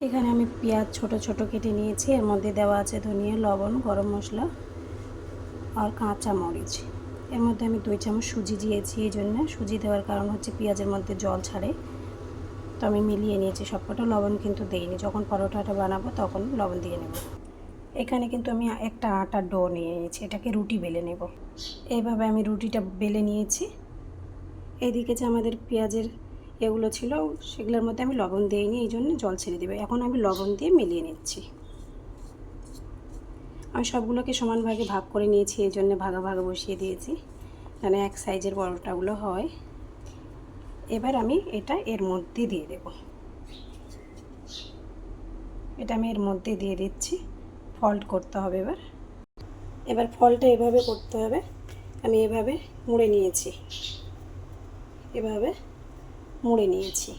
এখানে আমি পেঁয়াজ ছোট ছোট কেটে নিয়েছি। এর মধ্যে দেওয়া আছে ধনিয়া, লবণ, গরম মশলা আর কাঁচা মরিচ। এর মধ্যে আমি দুই চামচ সুজি দিয়েছি এই জন্য। সুজি দেওয়ার কারণ হচ্ছে পেঁয়াজের মধ্যে জল ছাড়ে। তো আমি মিলিয়ে নিয়েছি সবকটা। লবণ কিন্তু দিইনি। যখন পরোটাটা বানাবো তখন লবণ দিয়ে নেব। এখানে কিন্তু আমি একটা আটার ডো নিয়ে নিয়েছি। এটাকে রুটি বেলে নেব। এইভাবে আমি রুটিটা বেলে নিয়েছি। এইদিকে যে আমাদের পেঁয়াজের এগুলো ছিল, সেগুলোর মধ্যে আমি লবণ দিইনি, এই জন্য জল ছেড়ে দেবে। এখন আমি লবণ দিয়ে মিলিয়ে নিচ্ছি। আমি সবগুলোকে সমান ভাগে করে নিয়েছি, এই জন্য ভাগা ভাগা বসিয়ে দিয়েছি মানে এক সাইজের পরোটাগুলো হয়। এবার আমি এটা এর মধ্যে দিয়ে দেব। এটা আমি এর মধ্যে দিয়ে দিচ্ছি, ফল্ট করতে হবে এবার। এবার ফলটা এভাবে করতে হবে, আমি এভাবে মুড়ে নিয়েছি। এভাবে মুড়ে নিয়েছি।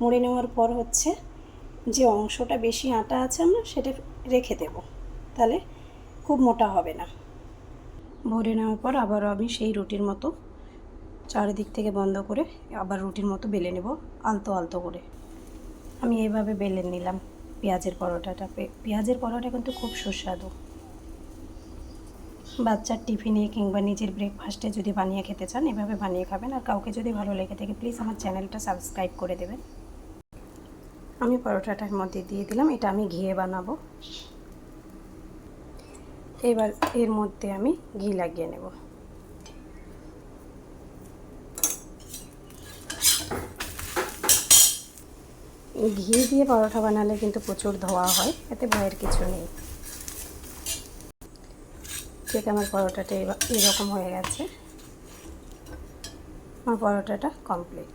মুড়ে নেওয়ার পর হচ্ছে যে অংশটা বেশি আটা আছে আমরা সেটা রেখে দেব। তাহলে খুব মোটা হবে না। ভরে নেওয়ার পর আবার আমি সেই রুটির মতো চারিদিক থেকে বন্ধ করে আবার রুটির মতো বেলে নেব আলতো আলতো করে। আমি এইভাবে বেলে নিলাম পেঁয়াজের পরোটাটা। পেঁয়াজের পরোটা কিন্তু খুব সুস্বাদু। বাচ্চার টিফিনে কিংবা নিজের ব্রেকফাস্টে যদি বানিয়ে খেতে চান, এভাবে বানিয়ে খাবেন। আর কাউকে যদি ভালো লেগে থাকে প্লিজ আমার চ্যানেলটা সাবস্ক্রাইব করে দেবেন। আমি পরোটাটার মধ্যে দিয়ে দিলাম। এটা আমি ঘিয়ে বানাবো। এবার এর মধ্যে আমি ঘি লাগিয়ে নেব। ঘি দিয়ে পরোটা বানালে কিন্তু প্রচুর ধোয়া হয়। এতে ভয়ের কিছু নেই। ঠিক আমার পরোটাটা এরকম হয়ে গেছে। আমার পরোটাটা কমপ্লিট